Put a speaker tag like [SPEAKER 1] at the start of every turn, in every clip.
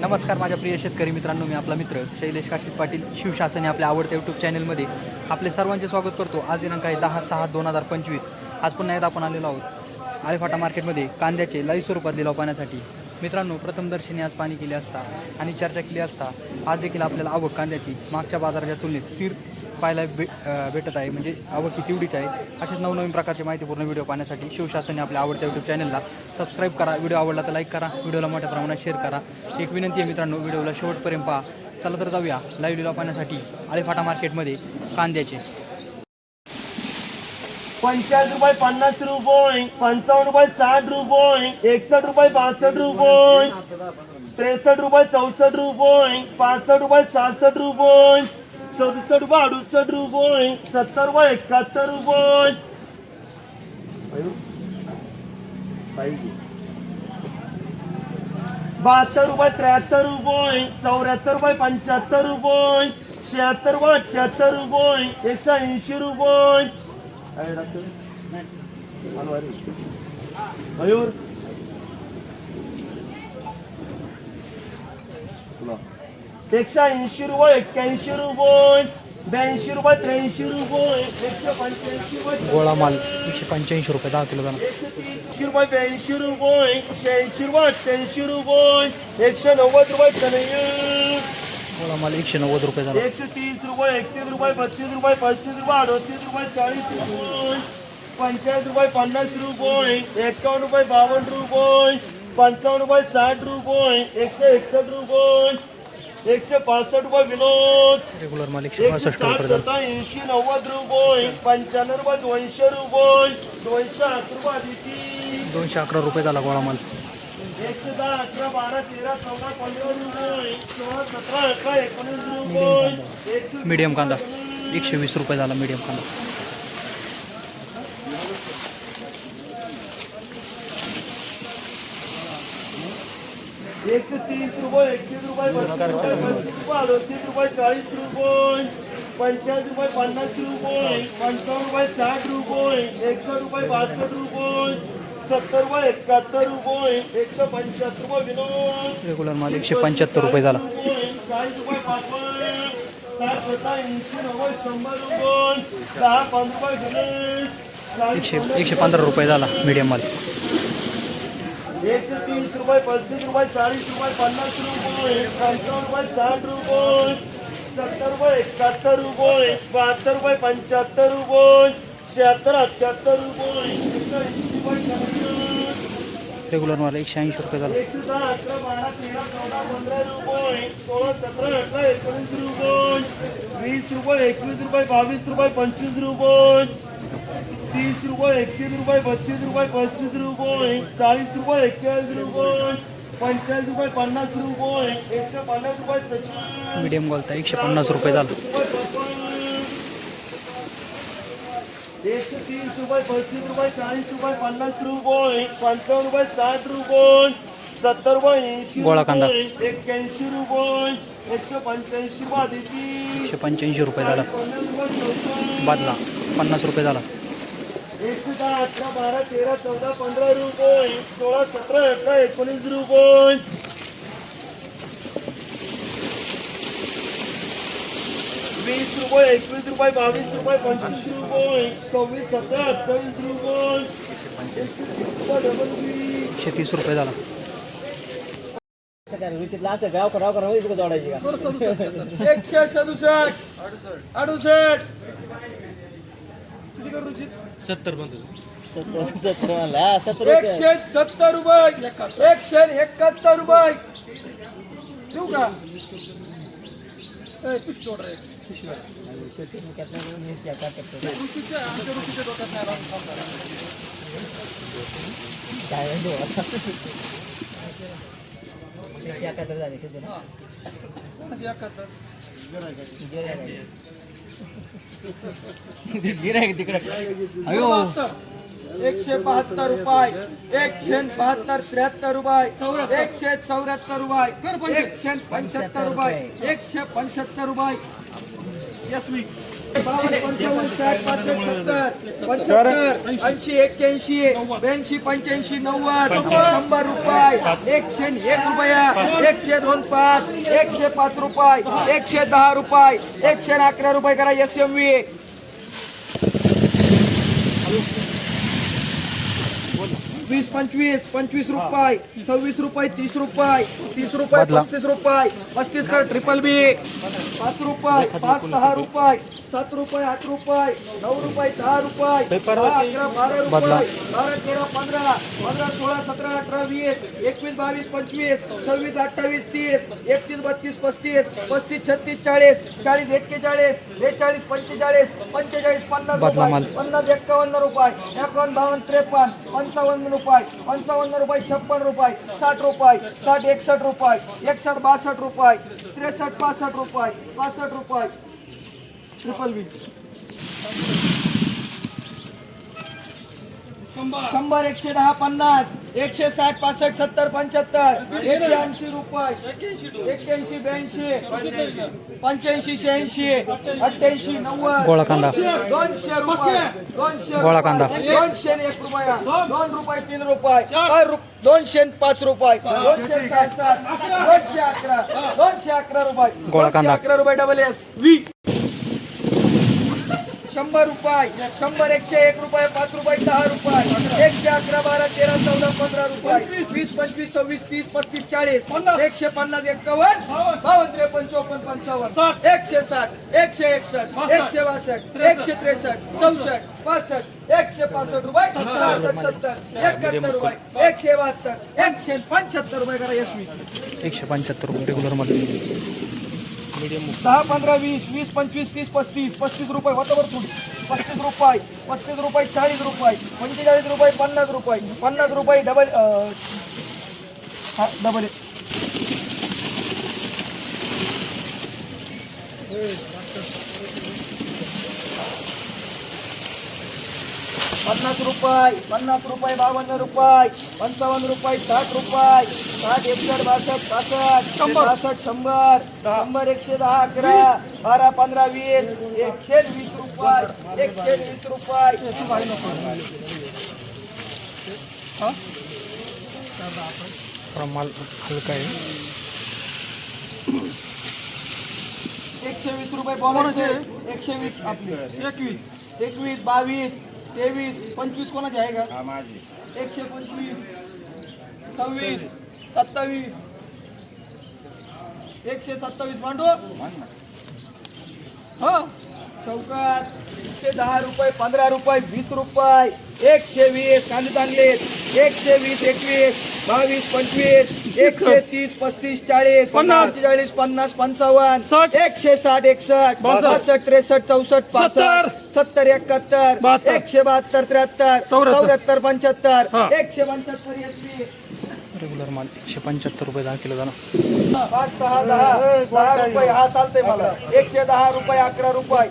[SPEAKER 1] नमस्कार माझ्या प्रिय शेतकरी मित्रांनो मी आपला मित्र शैलेश काशीत पाटील शिवशासन या आपल्या आवडत्या यूट्यूब चॅनलमध्ये आपले सर्वांचे स्वागत करतो. आज दिनांक आहे दहा सहा दोन हजार पंचवीस. आज पुन्हा एकदा आपण आलेलो आहोत आळेफाटा मार्केटमध्ये कांद्याचे लाईव्ह स्वरूपात लिलाव पाहण्यासाठी. मित्रांनो प्रथमदर्शनी आज पाणी केले असता आणि चर्चा केली असता आज देखील आपल्याला आवक कांद्याची मागच्या बाजाराच्या तुलनेत स्थिर पाहायला भे भेटत आहे. म्हणजे आवडती तेवढीच आहे. असेच नवनवीन प्रकारचे माहितीपूर्ण व्हिडिओ पाहण्यासाठी शिवशासने आपल्या आवडत्या यूट्यूब चॅनलला सबस्क्राईब करा. व्हिडिओ आवडला तर लाईक करा. व्हिडिओला मोठ्या प्रमाणात शेअर करा. एक विनंती आहे मित्रांनो व्हिडिओला शेवटपर्यंत पहा. चला तर जाऊया लाईव्ह लिलाव पाहण्यासाठी आळेफाटा मार्केटमध्ये कांद्याचे.
[SPEAKER 2] पंचाळीस रुपये पन्नास रुपये पंचावन्न रुपये साठ रुपये एकसष्ट रुपये बासष्ट रुपये त्रेसष्ट रुपये चौसष्ट रुपये पासष्ट रुपये सहासष्ट रुपये. सदुसष्ट बाडुसठ रुपये सत्तर व एकाहत्तर रुपये बहात्तर रुपये त्र्याहत्तर रुपये चौऱ्याहत्तर रुपये पंच्याहत्तर रुपये शहात्तर व अठ्याहत्तर रुपये एकशे ऐंशी रुपये मयूर? एकशे ऐंशी रुपये एक्क्याऐंशी रुपये ब्याऐंशी रुपये त्र्याऐंशी रुपये एकशे पंच्याऐंशी रुपये.
[SPEAKER 1] गोळा माल एकशे पंच्याऐंशी रुपये दहा किलो जाणार
[SPEAKER 2] एकशे तीनशे रुपये ब्याऐंशी रुपये शहाऐंशी रुपये अठ्ठ्याऐंशी रुपये एकशे नव्वद रुपये कन्हैया
[SPEAKER 1] गोळा माल एकशे नव्वद रुपये जाणार
[SPEAKER 2] एकशे तीस रुपये एकतीस रुपये बत्तीस रुपये पस्तीस रुपये अडतीस रुपये चाळीस रुपये पंचाळीस रुपये पन्नास रुपये एकावन्न रुपये बावन्न रुपये पंचावन्न रुपये साठ रुपये एकशे एकसष्ट रुपये एकशे पासष्ट रुपये विनोद.
[SPEAKER 1] रेग्युलर माल एकशे पासष्ट रुपये
[SPEAKER 2] ऐंशी नव्वद रुपये. पंच्याण्णव रुपये दोनशे रुपये. दोनशे अकरा रुपये अदिती
[SPEAKER 1] दोनशे अकरा रुपये झाला गोळा माल.
[SPEAKER 2] एकशे दहा अकरा बारा तेरा चौदा पंधरा रुपये सोळा सतरा अठरा एकोणीस रुपये.
[SPEAKER 1] मीडियम कांदा. एकशे वीस रुपये झाला मीडियम कांदा.
[SPEAKER 2] एकशे तीस रुपये एकतीस रुपये बत्तीस रुपये पस्तीस रुपये अडतीस रुपये चाळीस रुपये पंचाळीस रुपये पन्नास रुपये पंचावन्न रुपये साठ रुपये एकसष्ट रुपये बासष्ट रुपये सत्तर रुपये एकाहत्तर रुपये एकशे पंच्याहत्तर रुपये विनोद.
[SPEAKER 1] रेग्युलर माल एकशे पंच्याहत्तर रुपये झाला.
[SPEAKER 2] चाळीस रुपये पाचवड साठ सत्ता ऐंशी नव्वद शंभर रुपये दहा पंधरा रुपये
[SPEAKER 1] एकशे एकशे पंधरा रुपये झाला मीडियम माल.
[SPEAKER 2] एकशे तीस रुपये पस्तीस रुपये चाळीस रुपये पन्नास रुपये पंचावन्न रुपये साठ रुपये सत्तर रुपये एकाहत्तर रुपये बहात्तर रुपये पंच्याहत्तर रुपये शहात्तर अठ्ठ्याहत्तर रुपये.
[SPEAKER 1] रेग्युलर माल एकशे ऐंशी रुपये झाला
[SPEAKER 2] एकशे दहा अकरा बारा तेरा चौदा पंधरा रुपये सोळा सतरा अठरा एकोणीस रुपये वीस रुपये एकवीस रुपये बावीस रुपये पंचवीस रुपये तीस रुपये एकतीस रुपये बत्तीस रुपये पस्तीस रुपये चाळीस रुपये एक्केचाळीस रुपये पंचाळीस रुपये पन्नास रुपये एकशे पन्नास रुपये
[SPEAKER 1] मीडियम गोलता एकशे पन्नास रुपये झाला
[SPEAKER 2] एकशे तीस रुपये पस्तीस रुपये चाळीस रुपये पन्नास रुपये पंचावन्न रुपये साठ रुपये सत्तर रुपये ऐंशी
[SPEAKER 1] गोळा कांदा.
[SPEAKER 2] एक्क्याऐंशी रुपये एकशे पंच्याऐंशी रुपये
[SPEAKER 1] एकशे पंच्याऐंशी रुपये झाला. बादला पन्नास रुपये झाला.
[SPEAKER 2] एकशे दहा अठरा बारा तेरा चौदा पंधरा रुपये सोळा सतरा अठरा एकोणीस रुपये. वीस रुपये एकवीस रुपये बावीस रुपये पंचवीस रुपये सव्वीस सतरा अठ्ठावीस रुपये.
[SPEAKER 1] एकशे तीस रुपये झाला.
[SPEAKER 3] जोडायची
[SPEAKER 2] एकशे सदुसष्ट अडुसष्ट.
[SPEAKER 1] सत्तर
[SPEAKER 3] सत्तर सत्तर म्हणला. हा, सत्तर रुपये.
[SPEAKER 2] एकशे सत्तर रुपये. एकशे एकाहत्तर रुपये. देऊ का? ए, आमच्या डोक्यात नाही राहून.
[SPEAKER 3] काय? एकशे एकाहत्तर झाले किती ना?
[SPEAKER 2] कोणाची एकाहत्तर?
[SPEAKER 3] गिऱ्हाईक तिकडे.
[SPEAKER 2] एकशे बहात्तर रुपये. एकशे बहात्तर त्र्याहत्तर रुपये. एकशे चौऱ्याहत्तर रुपये. एकशे पंच्याहत्तर रुपये. एकशे पंच्याहत्तर रुपये. यशवी
[SPEAKER 4] एकशे वीस पंचवीस पंचवीस रुपये रुपये तीस रुपये तीस रुपये पस्तीस रुपये पस्तीस कर ट्रिपल बी पाच रुपये पाच सहा रुपये सात रुपये आठ रुपये नऊ रुपये दहा रुपये अकरा बारा. रुपये बारा तेरा पंधरा पंधरा सोळा सतरा अठरा वीस एकवीस बावीस पंचवीस सव्वीस अठ्ठावीस तीस एकतीस बत्तीस पस्तीस पस्तीस छत्तीस चाळीस चाळीस एक्केचाळीस बेचाळीस पंचेचाळीस पंचेचाळीस पन्नास रुपये. पन्नास एक्कावन्न रुपये एकावन्न बावन्न त्रेपन्न पंचावन्न रुपये पंचावन्न रुपये छप्पन रुपये साठ रुपये साठ एकसष्ट रुपये एकसष्ट बासष्ट रुपये त्रेसष्ट पासष्ट रुपये पासष्ट रुपये ट्रिपल बी शंभर. एकशे दहा पन्नास एकशे साठ पासष्ट सत्तर पंच्याहत्तर एकशे ऐंशी रुपये. एक्क्याऐंशी ब्याऐंशी पंच्याऐंशी शहाऐंशी अठ्ठ्याऐंशी नव्वद.
[SPEAKER 1] कांदा.
[SPEAKER 4] दोनशे रुपये. दोनशे
[SPEAKER 1] कांदा.
[SPEAKER 4] दोनशे एक रुपया. दोन. रुपये तीन रुपये. दोनशे पाच रुपये. दोनशे सात सात. दोनशे अकरा. दोनशे अकरा रुपये. दोनशे अकरा रुपये डबल एस वी. शंभर रुपये. शंभर एकशे एक रुपये पाच रुपये दहा रुपये. एकशे अकरा बारा तेरा चौदा पंधरा रुपये. वीस पंचवीस सव्वीस तीस पस्तीस चाळीस. एकशे पन्नास एक्कावन्न. बावन्न. त्रेपन्न चौपन्न पंचावन्न. एकशे साठ एकशे एकसष्ट एकशे बासष्ट एकशे त्रेसष्ट चौसष्ट पासष्ट एकशे पासष्ट रुपये सहासष्ट सत्तर एकाहत्तर रुपये एकशे बहात्तर एकशे पंच्याहत्तर रुपये करा यशवी
[SPEAKER 1] एकशे पंच्याहत्तर रुपये रेग्युलरमध्ये.
[SPEAKER 4] दहा पंधरा वीस वीस पंचवीस तीस पस्तीस पस्तीस रुपये होतं बरं थोडी पस्तीस रुपये पस्तीस रुपये चाळीस रुपये पंचेचाळीस रुपये पन्नास रुपये पन्नास रुपये डबल हा डबल पन्नास रुपये पन्नास रुपये बावन्न रुपये पंचावन्न रुपये साठ रुपये. साठ एकसष्ट बासष्ट पासष्ट बासष्ट शंभर. शंभर एकशे दहा अकरा. बारा पंधरा वीस. एकशे वीस रुपये एकशे वीस रुपये.
[SPEAKER 1] थोडा माल हलका आहे.
[SPEAKER 4] एकशे वीस रुपये बोलायचे. एकशे वीस आपले. एकवीस. एकवीस बावीस. तेवीस पंचवीस कोणाचे आहे का? एकशे पंचवीस सव्वीस सत्तावीस. एकशे सत्तावीस मांडू? हा. चौकात एकशे दहा रुपये पंधरा रुपये वीस रुपये एकशे वीस कांदे चांगले एकशे वीस एकवीस बावीस पंचवीस एकशे तीस पस्तीस चाळीस पंचेचाळीस पन्नास पंचावन्न एकशे साठ एकसष्ट बासष्ट त्रेसष्ट चौसष्ट पासष्ट सत्तर एकाहत्तर एकशे बहात्तर त्र्याहत्तर चौऱ्याहत्तर. पंच्याहत्तर एकशे पंच्याहत्तर एसपी
[SPEAKER 1] रेग्युलर माल एकशे पंच्याहत्तर रुपये दहा किलो जाणार.
[SPEAKER 4] पाच सहा दहा दहा रुपये हा चालतंय मला. एकशे दहा रुपये अकरा रुपये.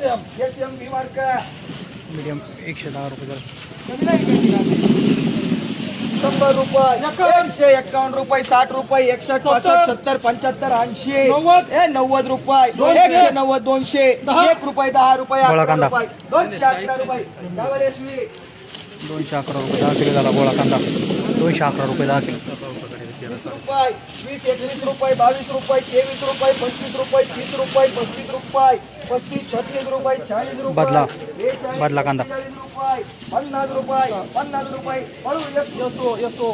[SPEAKER 4] एस एम बी मार्का
[SPEAKER 1] मीडियम एकशे दहा रुपये जरा
[SPEAKER 4] शंभर रुपये एकशे एक्कावन्न रुपये साठ रुपये एकसष्ट पासष्ट सत्तर. पंच्याहत्तर ऐंशी. ए नव्वद रुपये. एकशे नव्वद दोनशे. एक रुपये दहा रुपये अकरा. रुपये. दोनशे अकरा रुपये. डबल एस व्ही
[SPEAKER 1] दोनशे अकरा रुपये दहा किलो झाला गोळा कांदा दोनशे अकरा रुपये दहा किलो
[SPEAKER 4] रुपये वीस एकवीस रुपये बावीस रुपये तेवीस रुपये पंचवीस रुपये तीस रुपये पस्तीस रुपये पस्तीस छत्तीस रुपये चाळीस रुपये
[SPEAKER 1] बदला. बदला कांदा.
[SPEAKER 4] रुपये पन्नास रुपये पन्नास रुपये हळू यसो यसो